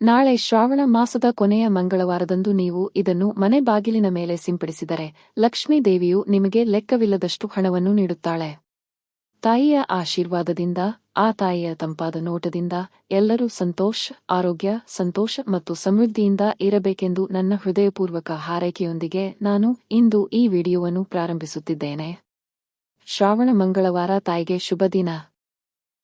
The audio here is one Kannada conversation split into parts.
ನಾಳೆ ಶ್ರಾವಣ ಮಾಸದ ಕೊನೆಯ ಮಂಗಳವಾರದಂದು ನೀವು ಇದನ್ನು ಮನೆ ಬಾಗಿಲಿನ ಮೇಲೆ ಸಿಂಪಡಿಸಿದರೆ ಲಕ್ಷ್ಮೀ ದೇವಿಯು ನಿಮಗೆ ಲೆಕ್ಕವಿಲ್ಲದಷ್ಟು ಹಣವನ್ನು ನೀಡುತ್ತಾಳೆ. ತಾಯಿಯ ಆಶೀರ್ವಾದದಿಂದ, ಆ ತಾಯಿಯ ತಂಪಾದ ನೋಟದಿಂದ ಎಲ್ಲರೂ ಸಂತೋಷ, ಆರೋಗ್ಯ, ಸಂತೋಷ ಮತ್ತು ಸಮೃದ್ಧಿಯಿಂದ ಇರಬೇಕೆಂದು ನನ್ನ ಹೃದಯಪೂರ್ವಕ ಹಾರೈಕೆಯೊಂದಿಗೆ ನಾನು ಇಂದು ಈ ವಿಡಿಯೋವನ್ನು ಪ್ರಾರಂಭಿಸುತ್ತಿದ್ದೇನೆ. ಶ್ರಾವಣ ಮಂಗಳವಾರ ತಾಯಿಗೆ ಶುಭ ದಿನ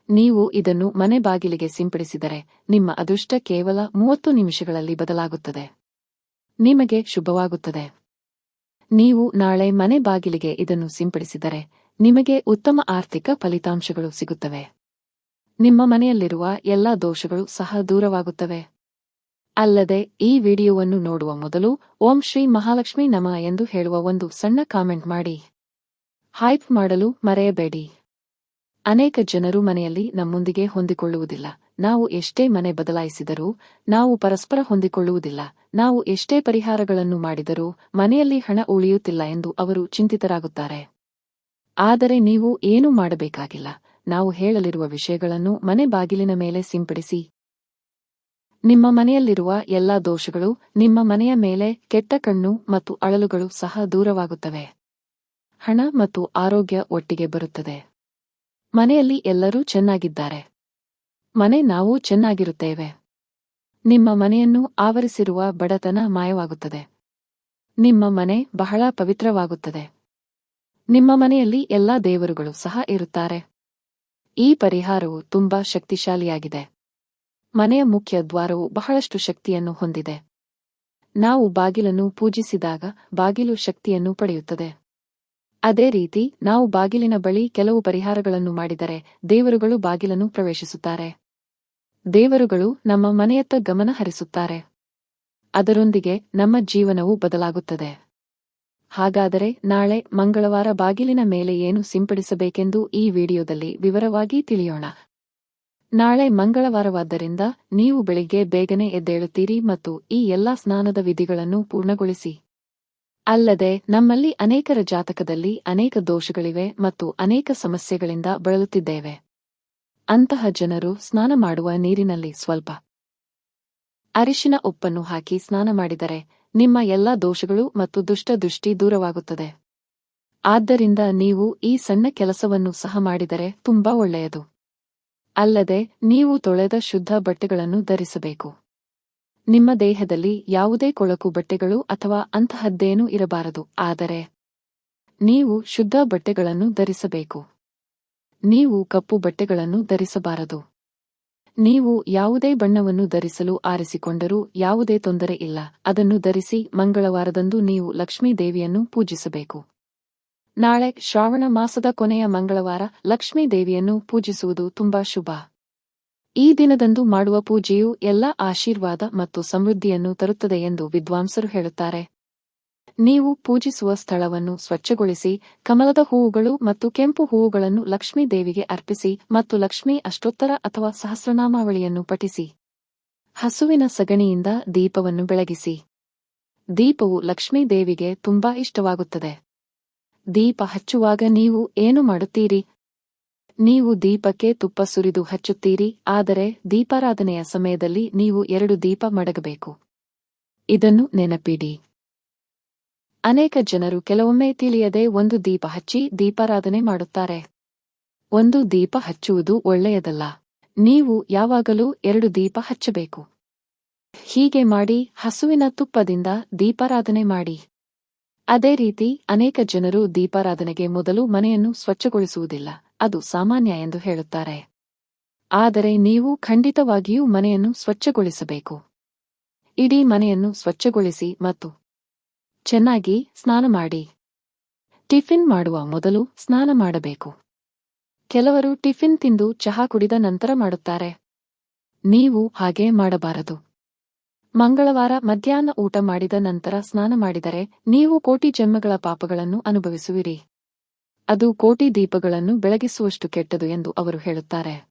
ನೀವು ಇದನ್ನು ಮನೆ ಬಾಗಿಲಿಗೆ ಸಿಂಪಡಿಸಿದರೆ ನಿಮ್ಮ ಅದೃಷ್ಟ ಕೇವಲ ಮೂವತ್ತು ನಿಮಿಷಗಳಲ್ಲಿ ಬದಲಾಗುತ್ತದೆ. ನಿಮಗೆ ಶುಭವಾಗುತ್ತದೆ. ನೀವು ನಾಳೆ ಮನೆ ಬಾಗಿಲಿಗೆ ಇದನ್ನು ಸಿಂಪಡಿಸಿದರೆ ನಿಮಗೆ ಉತ್ತಮ ಆರ್ಥಿಕ ಫಲಿತಾಂಶಗಳು ಸಿಗುತ್ತವೆ. ನಿಮ್ಮ ಮನೆಯಲ್ಲಿರುವ ಎಲ್ಲಾ ದೋಷಗಳು ಸಹ ದೂರವಾಗುತ್ತವೆ. ಅಲ್ಲದೆ ಈ ವಿಡಿಯೋವನ್ನು ನೋಡುವ ಮೊದಲು ಓಂ ಶ್ರೀ ಮಹಾಲಕ್ಷ್ಮಿ ನಮ ಎಂದು ಹೇಳುವ ಒಂದು ಸಣ್ಣ ಕಾಮೆಂಟ್ ಮಾಡಿ. ಹೈಪ್ ಮಾಡಲು ಮರೆಯಬೇಡಿ. ಅನೇಕ ಜನರು ಮನೆಯಲ್ಲಿ ನಮ್ಮೊಂದಿಗೆ ಹೊಂದಿಕೊಳ್ಳುವುದಿಲ್ಲ. ನಾವು ಎಷ್ಟೇ ಮನೆ ಬದಲಾಯಿಸಿದರೂ ನಾವು ಪರಸ್ಪರ ಹೊಂದಿಕೊಳ್ಳುವುದಿಲ್ಲ. ನಾವು ಎಷ್ಟೇ ಪರಿಹಾರಗಳನ್ನು ಮಾಡಿದರೂ ಮನೆಯಲ್ಲಿ ಹಣ ಉಳಿಯುತ್ತಿಲ್ಲ ಎಂದು ಅವರು ಚಿಂತಿತರಾಗುತ್ತಾರೆ. ಆದರೆ ನೀವು ಏನೂ ಮಾಡಬೇಕಾಗಿಲ್ಲ. ನಾವು ಹೇಳಲಿರುವ ವಿಷಯಗಳನ್ನು ಮನೆ ಬಾಗಿಲಿನ ಮೇಲೆ ಸಿಂಪಡಿಸಿ. ನಿಮ್ಮ ಮನೆಯಲ್ಲಿರುವ ಎಲ್ಲಾ ದೋಷಗಳು ನಿಮ್ಮ ಮನೆಯ ಮೇಲೆ ಕೆಟ್ಟ ಕಣ್ಣು ಮತ್ತು ಅಳಲುಗಳು ಸಹ ದೂರವಾಗುತ್ತವೆ. ಹಣ ಮತ್ತು ಆರೋಗ್ಯ ಒಟ್ಟಿಗೆ ಬರುತ್ತದೆ. ಮನೆಯಲ್ಲಿ ಎಲ್ಲರೂ ಚೆನ್ನಾಗಿದ್ದಾರೆ. ಮನೆ ನಾವು ಚೆನ್ನಾಗಿರುತ್ತೇವೆ. ನಿಮ್ಮ ಮನೆಯನ್ನು ಆವರಿಸಿರುವ ಬಡತನ ಮಾಯವಾಗುತ್ತದೆ. ನಿಮ್ಮ ಮನೆ ಬಹಳ ಪವಿತ್ರವಾಗುತ್ತದೆ. ನಿಮ್ಮ ಮನೆಯಲ್ಲಿ ಎಲ್ಲ ದೇವರುಗಳು ಸಹ ಇರುತ್ತಾರೆ. ಈ ಪರಿಹಾರವು ತುಂಬಾ ಶಕ್ತಿಶಾಲಿಯಾಗಿದೆ. ಮನೆಯ ಮುಖ್ಯ ದ್ವಾರವು ಬಹಳಷ್ಟು ಶಕ್ತಿಯನ್ನು ಹೊಂದಿದೆ. ನಾವು ಬಾಗಿಲನ್ನು ಪೂಜಿಸಿದಾಗ ಬಾಗಿಲು ಶಕ್ತಿಯನ್ನು ಪಡೆಯುತ್ತದೆ. ಅದೇ ರೀತಿ, ನಾವು ಬಾಗಿಲಿನ ಬಳಿ ಕೆಲವು ಪರಿಹಾರಗಳನ್ನು ಮಾಡಿದರೆ, ದೇವರುಗಳು ಬಾಗಿಲನ್ನು ಪ್ರವೇಶಿಸುತ್ತಾರೆ. ದೇವರುಗಳು ನಮ್ಮ ಮನೆಯತ್ತ ಗಮನ ಹರಿಸುತ್ತಾರೆ. ಅದರೊಂದಿಗೆ ನಮ್ಮ ಜೀವನವು ಬದಲಾಗುತ್ತದೆ. ಹಾಗಾದರೆ, ನಾಳೆ ಮಂಗಳವಾರ ಬಾಗಿಲಿನ ಮೇಲೆ ಏನು ಸಿಂಪಡಿಸಬೇಕೆಂದು ಈ ವಿಡಿಯೋದಲ್ಲಿ ವಿವರವಾಗಿ ತಿಳಿಯೋಣ. ನಾಳೆ ಮಂಗಳವಾರವಾದ್ದರಿಂದ, ನೀವು ಬೆಳಿಗ್ಗೆ ಬೇಗನೆ ಎದ್ದೇಳುತ್ತೀರಿ ಮತ್ತು ಈ ಎಲ್ಲಾ ಸ್ನಾನದ ವಿಧಿಗಳನ್ನು ಪೂರ್ಣಗೊಳಿಸಿ. ಅಲ್ಲದೆ, ನಮ್ಮಲ್ಲಿ ಅನೇಕರ ಜಾತಕದಲ್ಲಿ ಅನೇಕ ದೋಷಗಳಿವೆ ಮತ್ತು ಅನೇಕ ಸಮಸ್ಯೆಗಳಿಂದ ಬಳಲುತ್ತಿದ್ದೇವೆ. ಅಂತಹ ಜನರು ಸ್ನಾನ ಮಾಡುವ ನೀರಿನಲ್ಲಿ ಸ್ವಲ್ಪ ಅರಿಶಿನ ಉಪ್ಪನ್ನು ಹಾಕಿ ಸ್ನಾನ ಮಾಡಿದರೆ, ನಿಮ್ಮ ಎಲ್ಲಾ ದೋಷಗಳು ಮತ್ತು ದುಷ್ಟದೃಷ್ಟಿ ದೂರವಾಗುತ್ತದೆ. ಆದ್ದರಿಂದ ನೀವು ಈ ಸಣ್ಣ ಕೆಲಸವನ್ನು ಸಹ ಮಾಡಿದರೆ ತುಂಬಾ ಒಳ್ಳೆಯದು. ಅಲ್ಲದೆ, ನೀವು ತೊಳೆದ ಶುದ್ಧ ಬಟ್ಟೆಗಳನ್ನು ಧರಿಸಬೇಕು. ನಿಮ್ಮ ದೇಹದಲ್ಲಿ ಯಾವುದೇ ಕೊಳಕು ಬಟ್ಟೆಗಳು ಅಥವಾ ಅಂತಹದ್ದೇನೂ ಇರಬಾರದು, ಆದರೆ ನೀವು ಶುದ್ಧ ಬಟ್ಟೆಗಳನ್ನು ಧರಿಸಬೇಕು. ನೀವು ಕಪ್ಪು ಬಟ್ಟೆಗಳನ್ನು ಧರಿಸಬಾರದು. ನೀವು ಯಾವುದೇ ಬಣ್ಣವನ್ನು ಧರಿಸಲು ಆರಿಸಿಕೊಂಡರೂ ಯಾವುದೇ ತೊಂದರೆ ಇಲ್ಲ, ಅದನ್ನು ಧರಿಸಿ ಮಂಗಳವಾರದಂದು ನೀವು ಲಕ್ಷ್ಮೀ ದೇವಿಯನ್ನು ಪೂಜಿಸಬೇಕು. ನಾಳೆ ಶ್ರಾವಣ ಮಾಸದ ಕೊನೆಯ ಮಂಗಳವಾರ ಲಕ್ಷ್ಮೀ ದೇವಿಯನ್ನು ಪೂಜಿಸುವುದು ತುಂಬಾ ಶುಭ. ಈ ದಿನದಂದು ಮಾಡುವ ಪೂಜೆಯು ಎಲ್ಲ ಆಶೀರ್ವಾದ ಮತ್ತು ಸಮೃದ್ಧಿಯನ್ನು ತರುತ್ತದೆ ಎಂದು ವಿದ್ವಾಂಸರು ಹೇಳುತ್ತಾರೆ. ನೀವು ಪೂಜಿಸುವ ಸ್ಥಳವನ್ನು ಸ್ವಚ್ಛಗೊಳಿಸಿ, ಕಮಲದ ಹೂವುಗಳು ಮತ್ತು ಕೆಂಪು ಹೂವುಗಳನ್ನು ಲಕ್ಷ್ಮೀ ದೇವಿಗೆ ಅರ್ಪಿಸಿ ಮತ್ತು ಲಕ್ಷ್ಮೀ ಅಷ್ಟೋತ್ತರ ಅಥವಾ ಸಹಸ್ರನಾಮಾವಳಿಯನ್ನು ಪಠಿಸಿ. ಹಸುವಿನ ಸಗಣಿಯಿಂದ ದೀಪವನ್ನು ಬೆಳಗಿಸಿ. ದೀಪವು ಲಕ್ಷ್ಮೀ ದೇವಿಗೆ ತುಂಬಾ ಇಷ್ಟವಾಗುತ್ತದೆ. ದೀಪ ಹಚ್ಚುವಾಗ ನೀವು ಏನು ಮಾಡುತ್ತೀರಿ? ನೀವು ದೀಪಕ್ಕೆ ತುಪ್ಪ ಸುರಿದು ಹಚ್ಚುತ್ತೀರಿ, ಆದರೆ ದೀಪಾರಾಧನೆಯ ಸಮಯದಲ್ಲಿ ನೀವು ಎರಡು ದೀಪ ಮಡಗಬೇಕು. ಇದನ್ನು ನೆನಪಿಡಿ. ಅನೇಕ ಜನರು ಕೆಲವೊಮ್ಮೆ ತಿಳಿಯದೆ ಒಂದು ದೀಪ ಹಚ್ಚಿ ದೀಪಾರಾಧನೆ ಮಾಡುತ್ತಾರೆ. ಒಂದು ದೀಪ ಹಚ್ಚುವುದು ಒಳ್ಳೆಯದಲ್ಲ. ನೀವು ಯಾವಾಗಲೂ ಎರಡು ದೀಪ ಹಚ್ಚಬೇಕು. ಹೀಗೆ ಮಾಡಿ ಹಸುವಿನ ತುಪ್ಪದಿಂದ ದೀಪಾರಾಧನೆ ಮಾಡಿ. ಅದೇ ರೀತಿ ಅನೇಕ ಜನರು ದೀಪಾರಾಧನೆಗೆ ಮೊದಲು ಮನೆಯನ್ನು ಸ್ವಚ್ಛಗೊಳಿಸುವುದಿಲ್ಲ. ಅದು ಸಾಮಾನ್ಯ ಎಂದು ಹೇಳುತ್ತಾರೆ. ಆದರೆ ನೀವು ಖಂಡಿತವಾಗಿಯೂ ಮನೆಯನ್ನು ಸ್ವಚ್ಛಗೊಳಿಸಬೇಕು. ಇಡೀ ಮನೆಯನ್ನು ಸ್ವಚ್ಛಗೊಳಿಸಿ ಮತ್ತು ಚೆನ್ನಾಗಿ ಸ್ನಾನ ಮಾಡಿ. ಟಿಫಿನ್ ಮಾಡುವ ಮೊದಲು ಸ್ನಾನ ಮಾಡಬೇಕು. ಕೆಲವರು ಟಿಫಿನ್ ತಿಂದು ಚಹಾ ಕುಡಿದ ನಂತರ ಮಾಡುತ್ತಾರೆ. ನೀವು ಹಾಗೆ ಮಾಡಬಾರದು. ಮಂಗಳವಾರ ಮಧ್ಯಾಹ್ನ ಊಟ ಮಾಡಿದ ನಂತರ ಸ್ನಾನ ಮಾಡಿದರೆ ನೀವು ಕೋಟಿ ಜನ್ಮಗಳ ಪಾಪಗಳನ್ನು ಅನುಭವಿಸುವಿರಿ. ಅದು ಕೋಟಿ ದೀಪಗಳನ್ನು ಬೆಳಗಿಸುವಷ್ಟು ಕೆಟ್ಟದು ಎಂದು ಅವರು ಹೇಳುತ್ತಾರೆ.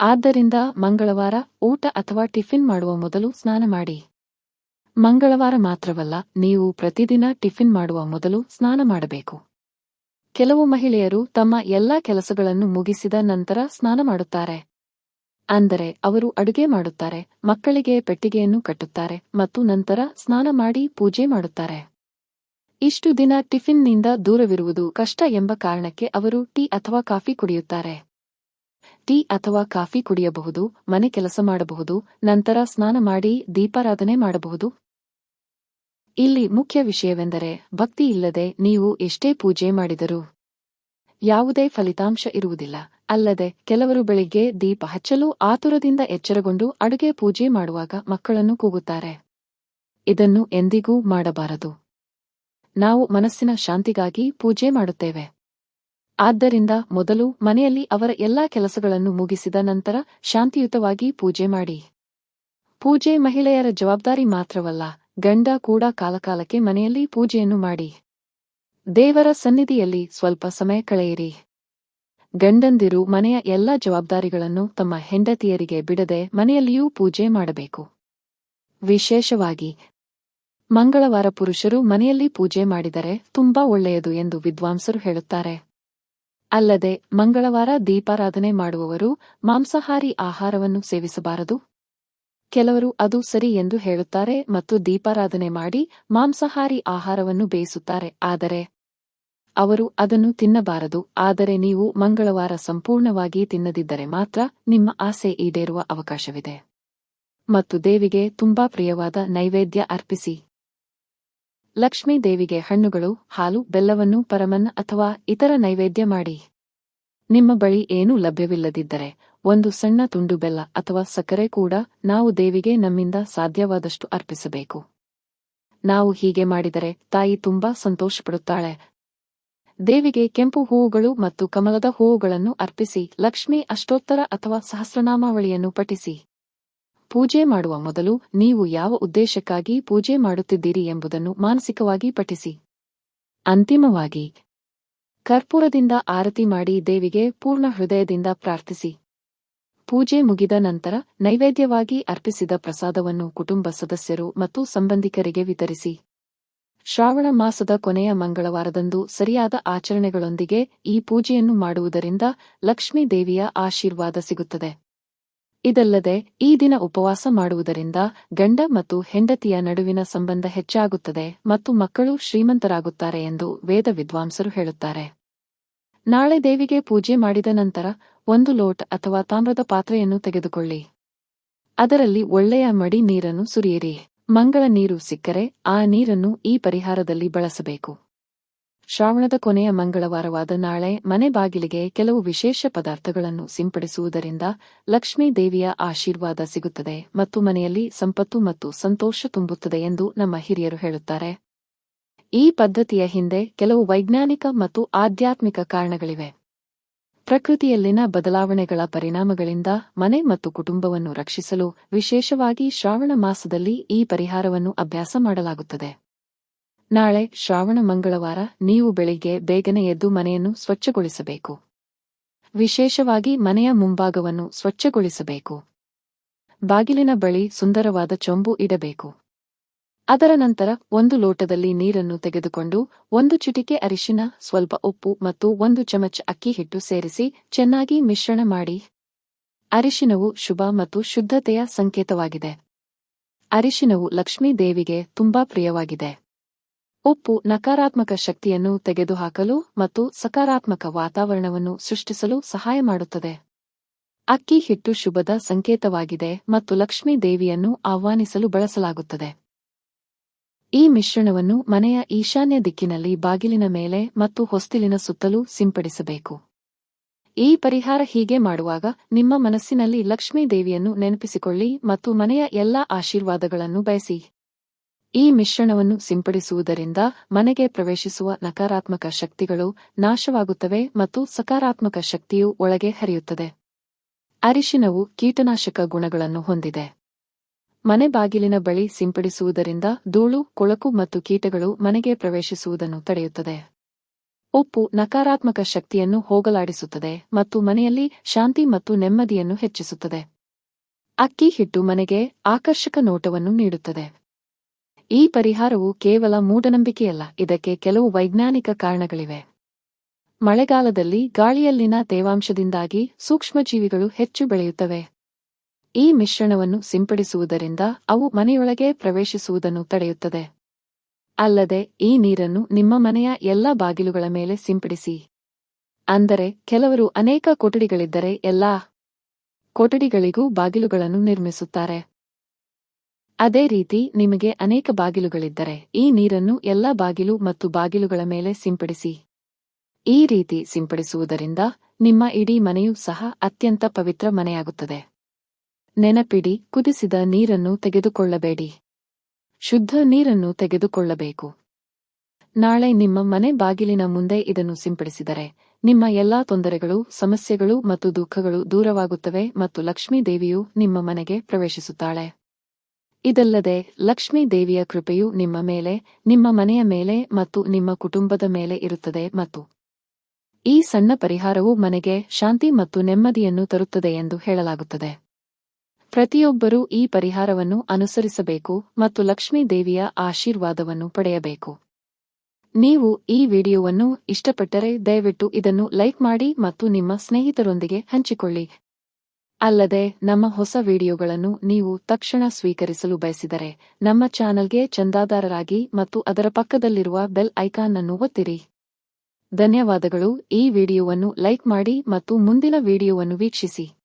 ಆದ್ದರಿಂದ ಮಂಗಳವಾರ ಊಟ ಅಥವಾ ಟಿಫಿನ್ ಮಾಡುವ ಮೊದಲು ಸ್ನಾನ ಮಾಡಿ. ಮಂಗಳವಾರ ಮಾತ್ರವಲ್ಲ, ನೀವು ಪ್ರತಿದಿನ ಟಿಫಿನ್ ಮಾಡುವ ಮೊದಲು ಸ್ನಾನ ಮಾಡಬೇಕು. ಕೆಲವು ಮಹಿಳೆಯರು ತಮ್ಮ ಎಲ್ಲಾ ಕೆಲಸಗಳನ್ನು ಮುಗಿಸಿದ ನಂತರ ಸ್ನಾನ ಮಾಡುತ್ತಾರೆ. ಅಂದರೆ, ಅವರು ಅಡುಗೆ ಮಾಡುತ್ತಾರೆ, ಮಕ್ಕಳಿಗೆ ಪೆಟ್ಟಿಗೆಯನ್ನು ಕಟ್ಟುತ್ತಾರೆ ಮತ್ತು ನಂತರ ಸ್ನಾನ ಮಾಡಿ ಪೂಜೆ ಮಾಡುತ್ತಾರೆ. ಇಷ್ಟು ದಿನ ಟಿಫಿನ್ನಿಂದ ದೂರವಿರುವುದು ಕಷ್ಟ ಎಂಬ ಕಾರಣಕ್ಕೆ ಅವರು ಟೀ ಅಥವಾ ಕಾಫಿ ಕುಡಿಯುತ್ತಾರೆ. ಟೀ ಅಥವಾ ಕಾಫಿ ಕುಡಿಯಬಹುದು, ಮನೆ ಕೆಲಸ ಮಾಡಬಹುದು, ನಂತರ ಸ್ನಾನ ಮಾಡಿ ದೀಪಾರಾಧನೆ ಮಾಡಬಹುದು. ಇಲ್ಲಿ ಮುಖ್ಯ ವಿಷಯವೆಂದರೆ, ಭಕ್ತಿ ಇಲ್ಲದೆ ನೀವು ಎಷ್ಟೇ ಪೂಜೆ ಮಾಡಿದರೂ ಯಾವುದೇ ಫಲಿತಾಂಶ ಇರುವುದಿಲ್ಲ. ಅಲ್ಲದೆ, ಕೆಲವರು ಬೆಳಿಗ್ಗೆ ದೀಪ ಹಚ್ಚಲು ಆತುರದಿಂದ ಎಚ್ಚರಗೊಂಡು ಅಡುಗೆ ಪೂಜೆ ಮಾಡುವಾಗ ಮಕ್ಕಳನ್ನು ಕೂಗುತ್ತಾರೆ. ಇದನ್ನು ಎಂದಿಗೂ ಮಾಡಬಾರದು. ನಾವು ಮನಸ್ಸಿನ ಶಾಂತಿಗಾಗಿ ಪೂಜೆ ಮಾಡುತ್ತೇವೆ. ಆದ್ದರಿಂದ ಮೊದಲು ಮನೆಯಲ್ಲಿ ಅವರ ಎಲ್ಲಾ ಕೆಲಸಗಳನ್ನು ಮುಗಿಸಿದ ನಂತರ ಶಾಂತಿಯುತವಾಗಿ ಪೂಜೆ ಮಾಡಿ. ಪೂಜೆ ಮಹಿಳೆಯರ ಜವಾಬ್ದಾರಿ ಮಾತ್ರವಲ್ಲ, ಗಂಡ ಕೂಡ ಕಾಲಕಾಲಕ್ಕೆ ಮನೆಯಲ್ಲಿ ಪೂಜೆಯನ್ನು ಮಾಡಿ. ದೇವರ ಸನ್ನಿಧಿಯಲ್ಲಿ ಸ್ವಲ್ಪ ಸಮಯ ಕಳೆಯಿರಿ. ಗಂಡಂದಿರು ಮನೆಯ ಎಲ್ಲಾ ಜವಾಬ್ದಾರಿಗಳನ್ನು ತಮ್ಮ ಹೆಂಡತಿಯರಿಗೆ ಬಿಡದೆ ಮನೆಯಲ್ಲಿಯೂ ಪೂಜೆ ಮಾಡಬೇಕು. ವಿಶೇಷವಾಗಿ ಮಂಗಳವಾರ ಪುರುಷರು ಮನೆಯಲ್ಲಿ ಪೂಜೆ ಮಾಡಿದರೆ ತುಂಬಾ ಒಳ್ಳೆಯದು ಎಂದು ವಿದ್ವಾಂಸರು ಹೇಳುತ್ತಾರೆ. ಅಲ್ಲದೆ, ಮಂಗಳವಾರ ದೀಪಾರಾಧನೆ ಮಾಡುವವರು ಮಾಂಸಾಹಾರಿ ಆಹಾರವನ್ನು ಸೇವಿಸಬಾರದು. ಕೆಲವರು ಅದು ಸರಿ ಎಂದು ಹೇಳುತ್ತಾರೆ ಮತ್ತು ದೀಪಾರಾಧನೆ ಮಾಡಿ ಮಾಂಸಾಹಾರಿ ಆಹಾರವನ್ನು ಬೇಯಿಸುತ್ತಾರೆ, ಆದರೆ ಅವರು ಅದನ್ನು ತಿನ್ನಬಾರದು. ಆದರೆ ನೀವು ಮಂಗಳವಾರ ಸಂಪೂರ್ಣವಾಗಿ ತಿನ್ನದಿದ್ದರೆ ಮಾತ್ರ ನಿಮ್ಮ ಆಸೆ ಈಡೇರುವ ಅವಕಾಶವಿದೆ. ಮತ್ತು ದೇವಿಗೆ ತುಂಬಾ ಪ್ರಿಯವಾದ ನೈವೇದ್ಯ ಅರ್ಪಿಸಿ. ಲಕ್ಷ್ಮೀ ದೇವಿಗೆ ಹಣ್ಣುಗಳು, ಹಾಲು, ಬೆಲ್ಲವನ್ನು ಪರಮನ್ ಅಥವಾ ಇತರ ನೈವೇದ್ಯ ಮಾಡಿ. ನಿಮ್ಮ ಬಳಿ ಏನೂ ಲಭ್ಯವಿಲ್ಲದಿದ್ದರೆ, ಒಂದು ಸಣ್ಣ ತುಂಡು ಬೆಲ್ಲ ಅಥವಾ ಸಕ್ಕರೆ ಕೂಡ ನಾವು ದೇವಿಗೆ ನಮ್ಮಿಂದ ಸಾಧ್ಯವಾದಷ್ಟು ಅರ್ಪಿಸಬೇಕು. ನಾವು ಹೀಗೆ ಮಾಡಿದರೆ ತಾಯಿ ತುಂಬಾ ಸಂತೋಷಪಡುತ್ತಾಳೆ. ದೇವಿಗೆ ಕೆಂಪು ಹೂವುಗಳು ಮತ್ತು ಕಮಲದ ಹೂವುಗಳನ್ನು ಅರ್ಪಿಸಿ, ಲಕ್ಷ್ಮೀ ಅಷ್ಟೋತ್ತರ ಅಥವಾ ಸಹಸ್ರನಾಮಾವಳಿಯನ್ನು ಪಠಿಸಿ. ಪೂಜೆ ಮಾಡುವ ಮೊದಲು ನೀವು ಯಾವ ಉದ್ದೇಶಕ್ಕಾಗಿ ಪೂಜೆ ಮಾಡುತ್ತಿದ್ದೀರಿ ಎಂಬುದನ್ನು ಮಾನಸಿಕವಾಗಿ ಪಠಿಸಿ. ಅಂತಿಮವಾಗಿ, ಕರ್ಪೂರದಿಂದ ಆರತಿ ಮಾಡಿ ದೇವಿಗೆ ಪೂರ್ಣ ಹೃದಯದಿಂದ ಪ್ರಾರ್ಥಿಸಿ. ಪೂಜೆ ಮುಗಿದ ನಂತರ ನೈವೇದ್ಯವಾಗಿ ಅರ್ಪಿಸಿದ ಪ್ರಸಾದವನ್ನು ಕುಟುಂಬ ಸದಸ್ಯರು ಮತ್ತು ಸಂಬಂಧಿಕರಿಗೆ ವಿತರಿಸಿ. ಶ್ರಾವಣ ಮಾಸದ ಕೊನೆಯ ಮಂಗಳವಾರದಂದು ಸರಿಯಾದ ಆಚರಣೆಗಳೊಂದಿಗೆ ಈ ಪೂಜೆಯನ್ನು ಮಾಡುವುದರಿಂದ ಲಕ್ಷ್ಮೀ ದೇವಿಯ ಆಶೀರ್ವಾದ ಸಿಗುತ್ತದೆ. ಇದಲ್ಲದೆ, ಈ ದಿನ ಉಪವಾಸ ಮಾಡುವುದರಿಂದ ಗಂಡ ಮತ್ತು ಹೆಂಡತಿಯ ನಡುವಿನ ಸಂಬಂಧ ಹೆಚ್ಚಾಗುತ್ತದೆ ಮತ್ತು ಮಕ್ಕಳು ಶ್ರೀಮಂತರಾಗುತ್ತಾರೆ ಎಂದು ವೇದ ವಿದ್ವಾಂಸರು ಹೇಳುತ್ತಾರೆ. ನಾಳೆ ದೇವಿಗೆ ಪೂಜೆ ಮಾಡಿದ ನಂತರ ಒಂದು ಲೋಟ ಅಥವಾ ತಾಮ್ರದ ಪಾತ್ರೆಯನ್ನು ತೆಗೆದುಕೊಳ್ಳಿ. ಅದರಲ್ಲಿ ಒಳ್ಳೆಯ ಮಡಿ ನೀರನ್ನು ಸುರಿಯಿರಿ. ಮಂಗಳ ನೀರು ಸಿಕ್ಕರೆ ಆ ನೀರನ್ನು ಈ ಪರಿಹಾರದಲ್ಲಿ ಬಳಸಬೇಕು. ಶ್ರಾವಣದ ಕೊನೆಯ ಮಂಗಳವಾರವಾದ ನಾಳೆ ಮನೆ ಬಾಗಿಲಿಗೆ ಕೆಲವು ವಿಶೇಷ ಪದಾರ್ಥಗಳನ್ನು ಸಿಂಪಡಿಸುವುದರಿಂದ ಲಕ್ಷ್ಮೀ ದೇವಿಯ ಆಶೀರ್ವಾದ ಸಿಗುತ್ತದೆ ಮತ್ತು ಮನೆಯಲ್ಲಿ ಸಂಪತ್ತು ಮತ್ತು ಸಂತೋಷ ತುಂಬುತ್ತದೆ ಎಂದು ನಮ್ಮ ಹಿರಿಯರು ಹೇಳುತ್ತಾರೆ. ಈ ಪದ್ಧತಿಯ ಹಿಂದೆ ಕೆಲವು ವೈಜ್ಞಾನಿಕ ಮತ್ತು ಆಧ್ಯಾತ್ಮಿಕ ಕಾರಣಗಳಿವೆ. ಪ್ರಕೃತಿಯಲ್ಲಿನ ಬದಲಾವಣೆಗಳ ಪರಿಣಾಮಗಳಿಂದ ಮನೆ ಮತ್ತು ಕುಟುಂಬವನ್ನು ರಕ್ಷಿಸಲು ವಿಶೇಷವಾಗಿ ಶ್ರಾವಣ ಮಾಸದಲ್ಲಿ ಈ ಪರಿಹಾರವನ್ನು ಅಭ್ಯಾಸ ಮಾಡಲಾಗುತ್ತದೆ. ನಾಳೆ ಶ್ರಾವಣ ಮಂಗಳವಾರ ನೀವು ಬೆಳಿಗ್ಗೆ ಬೇಗನೆ ಎದ್ದು ಮನೆಯನ್ನು ಸ್ವಚ್ಛಗೊಳಿಸಬೇಕು. ವಿಶೇಷವಾಗಿ ಮನೆಯ ಮುಂಭಾಗವನ್ನು ಸ್ವಚ್ಛಗೊಳಿಸಬೇಕು. ಬಾಗಿಲಿನ ಬಳಿ ಸುಂದರವಾದ ಚೊಂಬು ಇಡಬೇಕು. ಅದರ ನಂತರ ಒಂದು ಲೋಟದಲ್ಲಿ ನೀರನ್ನು ತೆಗೆದುಕೊಂಡು ಒಂದು ಚಿಟಿಕೆ ಅರಿಶಿನ, ಸ್ವಲ್ಪ ಉಪ್ಪು ಮತ್ತು ಒಂದು ಚಮಚ ಅಕ್ಕಿ ಹಿಟ್ಟು ಸೇರಿಸಿ ಚೆನ್ನಾಗಿ ಮಿಶ್ರಣ ಮಾಡಿ. ಅರಿಶಿನವು ಶುಭ ಮತ್ತು ಶುದ್ಧತೆಯ ಸಂಕೇತವಾಗಿದೆ. ಅರಿಶಿನವು ಲಕ್ಷ್ಮೀ ದೇವಿಗೆ ತುಂಬಾ ಪ್ರಿಯವಾಗಿದೆ. ಉಪ್ಪು ನಕಾರಾತ್ಮಕ ಶಕ್ತಿಯನ್ನು ತೆಗೆದುಹಾಕಲು ಮತ್ತು ಸಕಾರಾತ್ಮಕ ವಾತಾವರಣವನ್ನು ಸೃಷ್ಟಿಸಲು ಸಹಾಯ ಮಾಡುತ್ತದೆ. ಅಕ್ಕಿ ಹಿಟ್ಟು ಶುಭದ ಸಂಕೇತವಾಗಿದೆ ಮತ್ತು ಲಕ್ಷ್ಮೀ ದೇವಿಯನ್ನು ಆಹ್ವಾನಿಸಲು ಬಳಸಲಾಗುತ್ತದೆ. ಈ ಮಿಶ್ರಣವನ್ನು ಮನೆಯ ಈಶಾನ್ಯ ದಿಕ್ಕಿನಲ್ಲಿ ಬಾಗಿಲಿನ ಮೇಲೆ ಮತ್ತು ಹೊಸ್ತಿಲಿನ ಸುತ್ತಲೂ ಸಿಂಪಡಿಸಬೇಕು. ಈ ಪರಿಹಾರ ಹೀಗೆ ಮಾಡುವಾಗ ನಿಮ್ಮ ಮನಸ್ಸಿನಲ್ಲಿ ಲಕ್ಷ್ಮೀ ದೇವಿಯನ್ನು ನೆನಪಿಸಿಕೊಳ್ಳಿ ಮತ್ತು ಮನೆಯ ಎಲ್ಲಾ ಆಶೀರ್ವಾದಗಳನ್ನು ಬಯಸಿ. ಈ ಮಿಶ್ರಣವನ್ನು ಸಿಂಪಡಿಸುವುದರಿಂದ ಮನೆಗೆ ಪ್ರವೇಶಿಸುವ ನಕಾರಾತ್ಮಕ ಶಕ್ತಿಗಳು ನಾಶವಾಗುತ್ತವೆ ಮತ್ತು ಸಕಾರಾತ್ಮಕ ಶಕ್ತಿಯು ಒಳಗೆ ಹರಿಯುತ್ತದೆ. ಅರಿಶಿನವು ಕೀಟನಾಶಕ ಗುಣಗಳನ್ನು ಹೊಂದಿದೆ. ಮನೆ ಬಾಗಿಲಿನ ಬಳಿ ಸಿಂಪಡಿಸುವುದರಿಂದ ಧೂಳು, ಕೊಳಕು ಮತ್ತು ಕೀಟಗಳು ಮನೆಗೆ ಪ್ರವೇಶಿಸುವುದನ್ನು ತಡೆಯುತ್ತದೆ. ಉಪ್ಪು ನಕಾರಾತ್ಮಕ ಶಕ್ತಿಯನ್ನು ಹೋಗಲಾಡಿಸುತ್ತದೆ ಮತ್ತು ಮನೆಯಲ್ಲಿ ಶಾಂತಿ ಮತ್ತು ನೆಮ್ಮದಿಯನ್ನು ಹೆಚ್ಚಿಸುತ್ತದೆ. ಅಕ್ಕಿ ಹಿಟ್ಟು ಮನೆಗೆ ಆಕರ್ಷಕ ನೋಟವನ್ನು ನೀಡುತ್ತದೆ. ಈ ಪರಿಹಾರವು ಕೇವಲ ಮೂಢನಂಬಿಕೆಯಲ್ಲ, ಇದಕ್ಕೆ ಕೆಲವು ವೈಜ್ಞಾನಿಕ ಕಾರಣಗಳಿವೆ. ಮಳೆಗಾಲದಲ್ಲಿ ಗಾಳಿಯಲ್ಲಿನ ತೇವಾಂಶದಿಂದಾಗಿ ಸೂಕ್ಷ್ಮಜೀವಿಗಳು ಹೆಚ್ಚು ಬೆಳೆಯುತ್ತವೆ. ಈ ಮಿಶ್ರಣವನ್ನು ಸಿಂಪಡಿಸುವುದರಿಂದ ಅವು ಮನೆಯೊಳಗೆ ಪ್ರವೇಶಿಸುವುದನ್ನು ತಡೆಯುತ್ತದೆ. ಅಲ್ಲದೆ, ಈ ನೀರನ್ನು ನಿಮ್ಮ ಮನೆಯ ಎಲ್ಲ ಬಾಗಿಲುಗಳ ಮೇಲೆ ಸಿಂಪಡಿಸಿ. ಅಂದರೆ, ಕೆಲವರು ಅನೇಕ ಕೊಠಡಿಗಳಿದ್ದರೆ ಎಲ್ಲಾ ಕೊಠಡಿಗಳಿಗೂ ಬಾಗಿಲುಗಳನ್ನು ನಿರ್ಮಿಸುತ್ತಾರೆ. ಅದೇ ರೀತಿ ನಿಮಗೆ ಅನೇಕ ಬಾಗಿಲುಗಳಿದ್ದರೆ ಈ ನೀರನ್ನು ಎಲ್ಲಾ ಬಾಗಿಲು ಮತ್ತು ಬಾಗಿಲುಗಳ ಮೇಲೆ ಸಿಂಪಡಿಸಿ. ಈ ರೀತಿ ಸಿಂಪಡಿಸುವುದರಿಂದ ನಿಮ್ಮ ಇಡೀ ಮನೆಯೂ ಸಹ ಅತ್ಯಂತ ಪವಿತ್ರ ಮನೆಯಾಗುತ್ತದೆ. ನೆನಪಿಡಿ, ಕುದಿಸಿದ ನೀರನ್ನು ತೆಗೆದುಕೊಳ್ಳಬೇಡಿ. ಶುದ್ಧ ನೀರನ್ನು ತೆಗೆದುಕೊಳ್ಳಬೇಕು. ನಾಳೆ ನಿಮ್ಮ ಮನೆ ಬಾಗಿಲಿನ ಮುಂದೆ ಇದನ್ನು ಸಿಂಪಡಿಸಿದರೆ ನಿಮ್ಮ ಎಲ್ಲಾ ತೊಂದರೆಗಳು, ಸಮಸ್ಯೆಗಳು ಮತ್ತು ದುಃಖಗಳು ದೂರವಾಗುತ್ತವೆ ಮತ್ತು ಲಕ್ಷ್ಮೀ ದೇವಿಯು ನಿಮ್ಮ ಮನೆಗೆ ಪ್ರವೇಶಿಸುತ್ತಾಳೆ. ಇದಲ್ಲದೆ ಲಕ್ಷ್ಮೀ ದೇವಿಯ ಕೃಪೆಯು ನಿಮ್ಮ ಮೇಲೆ, ನಿಮ್ಮ ಮನೆಯ ಮೇಲೆ ಮತ್ತು ನಿಮ್ಮ ಕುಟುಂಬದ ಮೇಲೆ ಇರುತ್ತದೆ ಮತ್ತು ಈ ಸಣ್ಣ ಪರಿಹಾರವು ಮನೆಗೆ ಶಾಂತಿ ಮತ್ತು ನೆಮ್ಮದಿಯನ್ನು ತರುತ್ತದೆ ಎಂದು ಹೇಳಲಾಗುತ್ತದೆ. ಪ್ರತಿಯೊಬ್ಬರೂ ಈ ಪರಿಹಾರವನ್ನು ಅನುಸರಿಸಬೇಕು ಮತ್ತು ಲಕ್ಷ್ಮೀ ದೇವಿಯ ಆಶೀರ್ವಾದವನ್ನು ಪಡೆಯಬೇಕು. ನೀವು ಈ ವಿಡಿಯೋವನ್ನು ಇಷ್ಟಪಟ್ಟರೆ ದಯವಿಟ್ಟು ಇದನ್ನು ಲೈಕ್ ಮಾಡಿ ಮತ್ತು ನಿಮ್ಮ ಸ್ನೇಹಿತರೊಂದಿಗೆ ಹಂಚಿಕೊಳ್ಳಿ. ಅಲ್ಲದೆ, ನಮ್ಮ ಹೊಸ ವಿಡಿಯೋಗಳನ್ನು ನೀವು ತಕ್ಷಣ ಸ್ವೀಕರಿಸಲು ಬಯಸಿದರೆ, ನಮ್ಮ ಚಾನಲ್ಗೆ ಚಂದಾದಾರರಾಗಿ ಮತ್ತು ಅದರ ಪಕ್ಕದಲ್ಲಿರುವ ಬೆಲ್ ಐಕಾನ್ ಅನ್ನು ಒತ್ತಿರಿ. ಧನ್ಯವಾದಗಳು. ಈ ವಿಡಿಯೋವನ್ನು ಲೈಕ್ ಮಾಡಿ ಮತ್ತು ಮುಂದಿನ ವಿಡಿಯೋವನ್ನು ವೀಕ್ಷಿಸಿ.